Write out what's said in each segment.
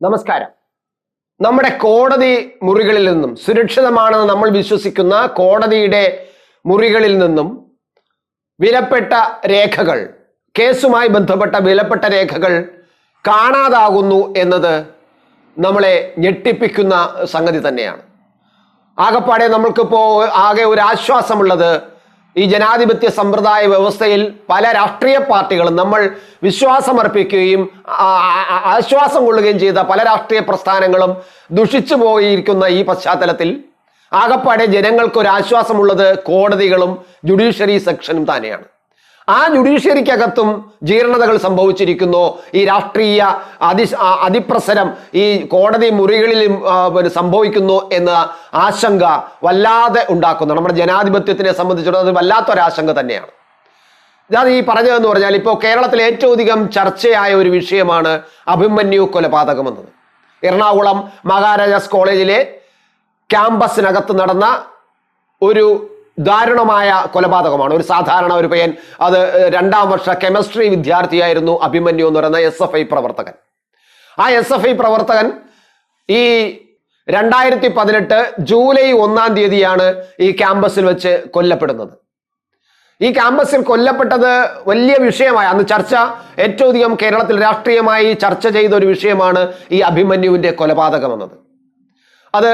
നമസ്കാരം. നമ്മുടെ കോടതി മുറികളിൽ നിന്നും സുരക്ഷിതമാണെന്ന് നമ്മൾ വിശ്വസിക്കുന്ന കോടതിയുടെ മുറികളിൽ നിന്നും വിലപ്പെട്ട രേഖകൾ കേസുമായി ബന്ധപ്പെട്ട വിലപ്പെട്ട രേഖകൾ കാണാതാകുന്നു എന്നത് നമ്മളെ ഞെട്ടിപ്പിക്കുന്ന സംഗതി തന്നെയാണ്. ആകപ്പാടെ നമ്മൾക്കിപ്പോൾ ആകെ ഒരു ആശ്വാസമുള്ളത് ഈ ജനാധിപത്യ സമ്പ്രദായ വ്യവസ്ഥയിൽ പല രാഷ്ട്രീയ പാർട്ടികളും നമ്മൾ വിശ്വാസമർപ്പിക്കുകയും ആശ്വാസം കൊള്ളുകയും ചെയ്ത പല രാഷ്ട്രീയ പ്രസ്ഥാനങ്ങളും ദുഷിച്ചു പോയിരിക്കുന്ന ഈ പശ്ചാത്തലത്തിൽ ആകപ്പാടെ ജനങ്ങൾക്ക് ഒരു ആശ്വാസമുള്ളത് കോടതികളും ജുഡീഷ്യറി സെക്ഷനും തന്നെയാണ്. ആ ജുഡീഷ്യറിക്കകത്തും ജീർണതകൾ സംഭവിച്ചിരിക്കുന്നു. ഈ രാഷ്ട്രീയ അതി അതിപ്രസരം ഈ കോടതി മുറികളിലും സംഭവിക്കുന്നു എന്ന ആശങ്ക വല്ലാതെ ഉണ്ടാക്കുന്നു. നമ്മുടെ ജനാധിപത്യത്തിനെ സംബന്ധിച്ചിടത്തോളം അത് വല്ലാത്തൊരാശങ്ക തന്നെയാണ്. ഞാൻ ഈ പറഞ്ഞതെന്ന് പറഞ്ഞാൽ ഇപ്പോൾ കേരളത്തിൽ ഏറ്റവും അധികം ചർച്ചയായ ഒരു വിഷയമാണ് അഭിമന്യു കൊലപാതകം എന്നത് എറണാകുളം മഹാരാജാസ് കോളേജിലെ ക്യാമ്പസിനകത്ത് നടന്ന ഒരു ദാരുണമായ കൊലപാതകമാണ്. ഒരു സാധാരണ ഒരു പയ്യൻ അത് രണ്ടാം വർഷ കെമിസ്ട്രി വിദ്യാർത്ഥിയായിരുന്നു അഭിമന്യു എന്ന് പറയുന്ന എസ് എഫ് ഐ പ്രവർത്തകൻ. ആ എസ് എഫ് ഐ പ്രവർത്തകൻ ഈ രണ്ടായിരത്തി പതിനെട്ട് ജൂലൈ ഒന്നാം തീയതിയാണ് ഈ ക്യാമ്പസിൽ വെച്ച് കൊല്ലപ്പെടുന്നത്. ഈ ക്യാമ്പസിൽ കൊല്ലപ്പെട്ടത് വലിയ വിഷയമായി. അന്ന് ചർച്ച ഏറ്റവും അധികം കേരളത്തിൽ രാഷ്ട്രീയമായി ചർച്ച ചെയ്ത ഒരു വിഷയമാണ് ഈ അഭിമന്യുവിന്റെ കൊലപാതകം എന്നത് അത്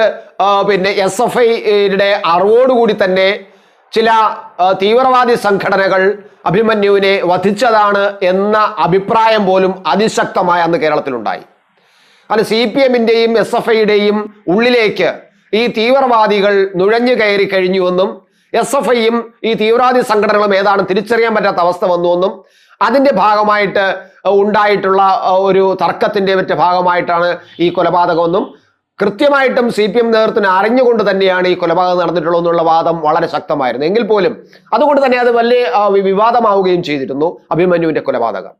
പിന്നെ എസ് എഫ് ഐയുടെ അറിവോടുകൂടി തന്നെ ചില തീവ്രവാദി സംഘടനകൾ അഭിമന്യുവിനെ വധിച്ചതാണ് എന്ന അഭിപ്രായം പോലും അതിശക്തമായ അന്ന് കേരളത്തിലുണ്ടായി. അത് സി പി എമ്മിന്റെയും എസ് എഫ് ഐയുടെയും ഉള്ളിലേക്ക് ഈ തീവ്രവാദികൾ നുഴഞ്ഞു കയറി കഴിഞ്ഞുവെന്നും എസ് എഫ് ഐയും ഈ തീവ്രവാദി സംഘടനകളും ഏതാണ് തിരിച്ചറിയാൻ പറ്റാത്ത അവസ്ഥ വന്നുവെന്നും അതിന്റെ ഭാഗമായിട്ട് ഉണ്ടായിട്ടുള്ള ഒരു തർക്കത്തിന്റെ മറ്റു ഭാഗമായിട്ടാണ് ഈ കൊലപാതകമെന്നും കൃത്യമായിട്ടും സി പി എം നേതൃത്വത്തിന് അറിഞ്ഞുകൊണ്ട് തന്നെയാണ് ഈ കൊലപാതകം നടന്നിട്ടുള്ളത് എന്നുള്ള വാദം വളരെ ശക്തമായിരുന്നു. എങ്കിൽ പോലും അതുകൊണ്ട് തന്നെ അത് വലിയ വിവാദമാവുകയും ചെയ്തിരുന്നു അഭിമന്യുവിന്റെ കൊലപാതകം.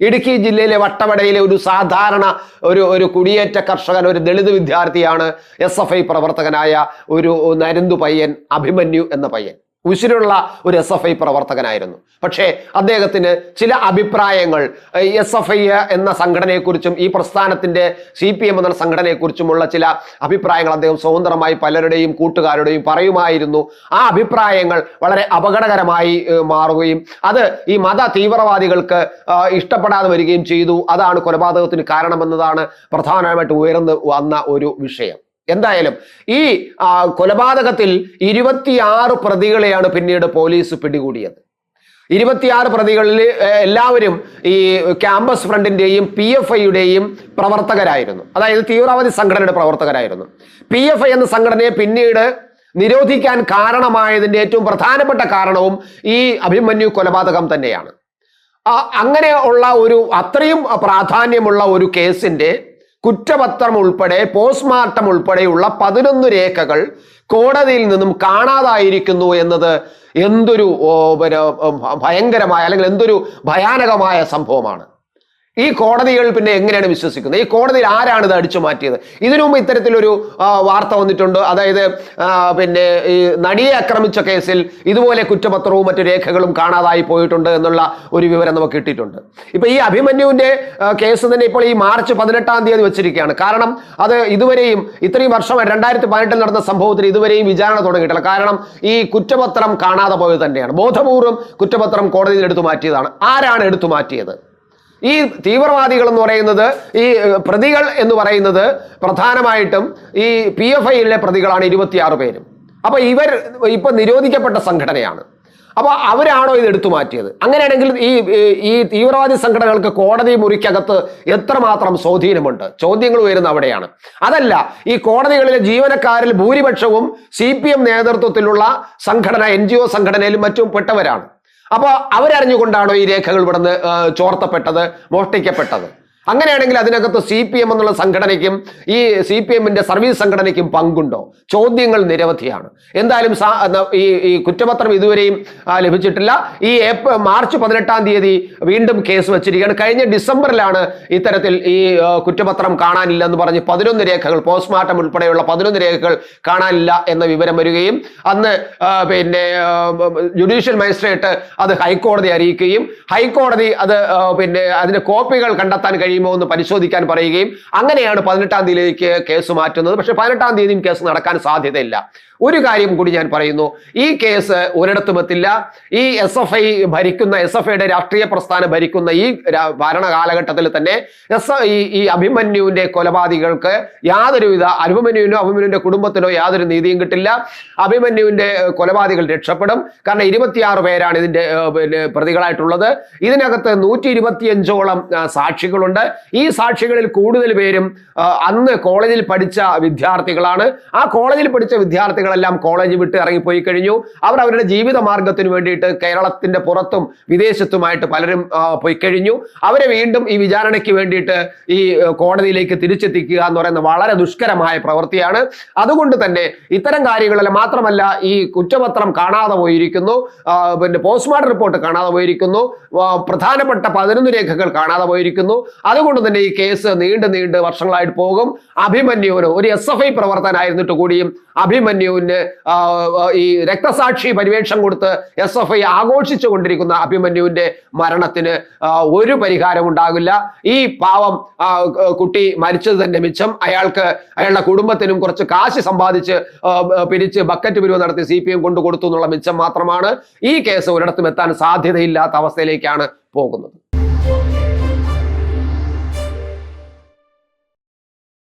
ഇടുക്കി ജില്ലയിലെ വട്ടവടയിലെ ഒരു സാധാരണ ഒരു ഒരു കുടിയേറ്റ കർഷകൻ ഒരു ദളിത് വിദ്യാർത്ഥിയാണ് എസ് എഫ് ഐ പ്രവർത്തകനായ ഒരു നരന്തു പയ്യൻ അഭിമന്യു എന്ന പയ്യൻ. ഉശിരുള്ള ഒരു എസ് എഫ് ഐ പ്രവർത്തകനായിരുന്നു. പക്ഷേ അദ്ദേഹത്തിന് ചില അഭിപ്രായങ്ങൾ എസ് എഫ് ഐ എന്ന സംഘടനയെക്കുറിച്ചും ഈ പ്രസ്ഥാനത്തിന്റെ സി പി എം എന്ന സംഘടനയെക്കുറിച്ചുമുള്ള ചില അഭിപ്രായങ്ങൾ അദ്ദേഹം സ്വതന്ത്രമായി പലരുടെയും കൂട്ടുകാരുടെയും പറയുമായിരുന്നു. ആ അഭിപ്രായങ്ങൾ വളരെ അപകടകരമായി മാറുകയും അത് ഈ മത തീവ്രവാദികൾക്ക് ഇഷ്ടപ്പെടാതെ വരികയും ചെയ്തു. അതാണ് കൊലപാതകത്തിന് കാരണമെന്നതാണ് പ്രധാനമായിട്ട് ഉയർന്നു വന്ന ഒരു വിഷയം. എന്തായാലും ഈ കൊലപാതകത്തിൽ ഇരുപത്തിയാറ് പ്രതികളെയാണ് പിന്നീട് പോലീസ് പിടികൂടിയത്. ഇരുപത്തിയാറ് പ്രതികളിൽ എല്ലാവരും ഈ ക്യാമ്പസ് ഫ്രണ്ടിന്റെയും പി എഫ് ഐയുടെയും പ്രവർത്തകരായിരുന്നു. അതായത് തീവ്രവാദി സംഘടനയുടെ പ്രവർത്തകരായിരുന്നു. പി എഫ് ഐ എന്ന സംഘടനയെ പിന്നീട് നിരോധിക്കാൻ കാരണമായതിന്റെ ഏറ്റവും പ്രധാനപ്പെട്ട കാരണവും ഈ അഭിമന്യു കൊലപാതകം തന്നെയാണ്. അങ്ങനെ ഉള്ള ഒരു അത്രയും പ്രാധാന്യമുള്ള ഒരു കേസിന്റെ കുറ്റപത്രം ഉൾപ്പെടെ പോസ്റ്റ്മോർട്ടം ഉൾപ്പെടെയുള്ള പതിനൊന്ന് രേഖകൾ കോടതിയിൽ നിന്നും കാണാതായിരിക്കുന്നു എന്നത് എന്തൊരു ഭയങ്കരമായ അല്ലെങ്കിൽ എന്തൊരു ഭയാനകമായ സംഭവമാണ്. ഈ കോടതികൾ പിന്നെ എങ്ങനെയാണ് വിശ്വസിക്കുന്നത്? ഈ കോടതിയിൽ ആരാണ് ഇത് അടിച്ചു മാറ്റിയത്? ഇതിനു മുമ്പ് ഇത്തരത്തിലൊരു വാർത്ത വന്നിട്ടുണ്ട്. അതായത് പിന്നെ ഈ നടിയെ ആക്രമിച്ച കേസിൽ ഇതുപോലെ കുറ്റപത്രവും മറ്റു രേഖകളും കാണാതായി പോയിട്ടുണ്ട് എന്നുള്ള ഒരു വിവരം നമുക്ക് കിട്ടിയിട്ടുണ്ട്. ഇപ്പൊ ഈ അഭിമന്യുവിന്റെ കേസ് തന്നെ ഇപ്പോൾ ഈ മാർച്ച് പതിനെട്ടാം തീയതി വെച്ചിരിക്കുകയാണ്. കാരണം അത് ഇതുവരെയും ഇത്രയും വർഷമായി രണ്ടായിരത്തി പതിനെട്ടിൽ നടന്ന സംഭവത്തിൽ ഇതുവരെയും വിചാരണ തുടങ്ങിയിട്ടില്ല. കാരണം ഈ കുറ്റപത്രം കാണാതെ പോയത് തന്നെയാണ്. ബോധപൂർവം കുറ്റപത്രം കോടതിയിൽ എടുത്തു മാറ്റിയതാണ്. ആരാണ് എടുത്തു മാറ്റിയത്? ഈ തീവ്രവാദികൾ എന്ന് പറയുന്നത് ഈ പ്രതികൾ എന്ന് പറയുന്നത് പ്രധാനമായിട്ടും ഈ പി എഫ് ഐയിലെ പ്രതികളാണ് ഇരുപത്തിയാറ് പേരും. അപ്പൊ ഇവർ ഇപ്പൊ നിരോധിക്കപ്പെട്ട സംഘടനയാണ്. അപ്പോൾ അവരാണോ ഇത് എടുത്തു മാറ്റിയത്? അങ്ങനെയാണെങ്കിൽ ഈ ഈ- തീവ്രവാദി സംഘടനകൾക്ക് കോടതി മുറിക്കകത്ത് എത്രമാത്രം സ്വാധീനമുണ്ട്? ചോദ്യങ്ങൾ ഉയരുന്ന അവിടെയാണ്. അതല്ല ഈ കോടതികളിലെ ജീവനക്കാരിൽ ഭൂരിപക്ഷവും സി നേതൃത്വത്തിലുള്ള സംഘടന എൻ സംഘടനയിലും മറ്റും പെട്ടവരാണ്. അപ്പോൾ അവരറിഞ്ഞുകൊണ്ടാണോ ഈ രേഖകൾ ഇവിടുന്ന് ചോർത്തപ്പെട്ടത് മോഷ്ടിക്കപ്പെട്ടത്? അങ്ങനെയാണെങ്കിൽ അതിനകത്ത് സി പി എം എന്നുള്ള സംഘടനയ്ക്കും ഈ സി പി എമ്മിന്റെ സർവീസ് സംഘടനയ്ക്കും പങ്കുണ്ടോ? ചോദ്യങ്ങൾ നിരവധിയാണ്. എന്തായാലും ഈ ഈ കുറ്റപത്രം ഇതുവരെയും ലഭിച്ചിട്ടില്ല. ഈ ഏപ്രിൽ മാർച്ച് പതിനെട്ടാം തീയതി വീണ്ടും കേസ് വെച്ചിരിക്കുകയാണ്. കഴിഞ്ഞ ഡിസംബറിലാണ് ഇത്തരത്തിൽ ഈ കുറ്റപത്രം കാണാനില്ല എന്ന് പറഞ്ഞ് പതിനൊന്ന് രേഖകൾ പോസ്റ്റ്മോർട്ടം ഉൾപ്പെടെയുള്ള പതിനൊന്ന് രേഖകൾ കാണാനില്ല എന്ന വിവരം വരികയും അന്ന് പിന്നെ ജുഡീഷ്യൽ മജിസ്ട്രേറ്റ് അത് ഹൈക്കോടതി അറിയിക്കുകയും ഹൈക്കോടതി അത് പിന്നെ അതിന്റെ കോപ്പികൾ കണ്ടെത്താൻ കഴിയുമോ എന്ന് പരിശോധിക്കാൻ പറയുകയും അങ്ങനെയാണ് പതിനെട്ടാം തീയതിയിലേക്ക് കേസ് മാറ്റുന്നത്. പക്ഷേ പതിനെട്ടാം തീയതിയും കേസ് നടക്കാൻ സാധ്യതയില്ല. ഒരു കാര്യം കൂടി ഞാൻ പറയുന്നു. ഈ കേസ് ഒരിടത്തും എത്തില്ല. ഈ എസ് എഫ് ഐ ഭരിക്കുന്ന എസ് എഫ് ഐയുടെ രാഷ്ട്രീയ പ്രസ്ഥാനം ഭരിക്കുന്ന ഈ ഭരണ കാലഘട്ടത്തിൽ തന്നെ എസ് ഈ അഭിമന്യുവിന്റെ കൊലപാതകൾക്ക് യാതൊരുവിധ അഭിമന്യുവിനോ അഭിമന്യുവിന്റെ കുടുംബത്തിനോ യാതൊരു നീതിയും കിട്ടില്ല. അഭിമന്യുവിന്റെ കൊലപാതകൾ രക്ഷപ്പെടും. കാരണം ഇരുപത്തിയാറ് പേരാണ് ഇതിന്റെ പിന്നെ പ്രതികളായിട്ടുള്ളത്. ഇതിനകത്ത് നൂറ്റി ഇരുപത്തിയഞ്ചോളം സാക്ഷികളുണ്ട്. ഈ സാക്ഷികളിൽ കൂടുതൽ പേരും അന്ന് കോളേജിൽ പഠിച്ച വിദ്യാർത്ഥികളാണ്. ആ കോളേജിൽ പഠിച്ച വിദ്യാർത്ഥികളെല്ലാം കോളേജ് വിട്ട് ഇറങ്ങിപ്പോയി കഴിഞ്ഞു. അവർ അവരുടെ ജീവിത മാർഗത്തിന് വേണ്ടിയിട്ട് കേരളത്തിന്റെ പുറത്തും വിദേശത്തുമായിട്ട് പലരും പോയി കഴിഞ്ഞു. അവരെ വീണ്ടും ഈ വിചാരണയ്ക്ക് വേണ്ടിയിട്ട് ഈ കോടതിയിലേക്ക് തിരിച്ചെത്തിക്കുക എന്ന് പറയുന്ന വളരെ ദുഷ്കരമായ പ്രവൃത്തിയാണ്. അതുകൊണ്ട് തന്നെ ഇത്തരം കാര്യങ്ങളിൽ മാത്രമല്ല ഈ കുറ്റപത്രം കാണാതെ പോയിരിക്കുന്നു. പിന്നെ പോസ്റ്റ്മോർട്ടം റിപ്പോർട്ട് കാണാതെ പോയിരിക്കുന്നു. പ്രധാനപ്പെട്ട പതിനൊന്ന് രേഖകൾ കാണാതെ പോയിരിക്കുന്നു. അതുകൊണ്ട് തന്നെ ഈ കേസ് നീണ്ടു നീണ്ട് വർഷങ്ങളായിട്ട് പോകും. അഭിമന്യുവിന് ഒരു എസ് എഫ് ഐ പ്രവർത്തനായിരുന്നിട്ട് കൂടിയും അഭിമന്യുവിന് ഈ രക്തസാക്ഷി പരിവേഷം കൊടുത്ത് എസ് എഫ് ഐ ആഘോഷിച്ചു കൊണ്ടിരിക്കുന്ന അഭിമന്യുവിന്റെ മരണത്തിന് ഒരു പരിഹാരം ഉണ്ടാകില്ല. ഈ പാവം കുട്ടി മരിച്ചത് തന്നെ മിച്ചം. അയാൾക്ക് അയാളുടെ കുടുംബത്തിനും കുറച്ച് കാശ് സമ്പാദിച്ച് പിരിച്ച് ബക്കറ്റ് പിരിവ് നടത്തി സി പി എം കൊണ്ടു കൊടുത്തു എന്നുള്ള മിച്ചം മാത്രമാണ് ഈ കേസ് ഒരിടത്തും എത്താൻ സാധ്യതയില്ലാത്ത അവസ്ഥയിലേക്കാണ് പോകുന്നത്.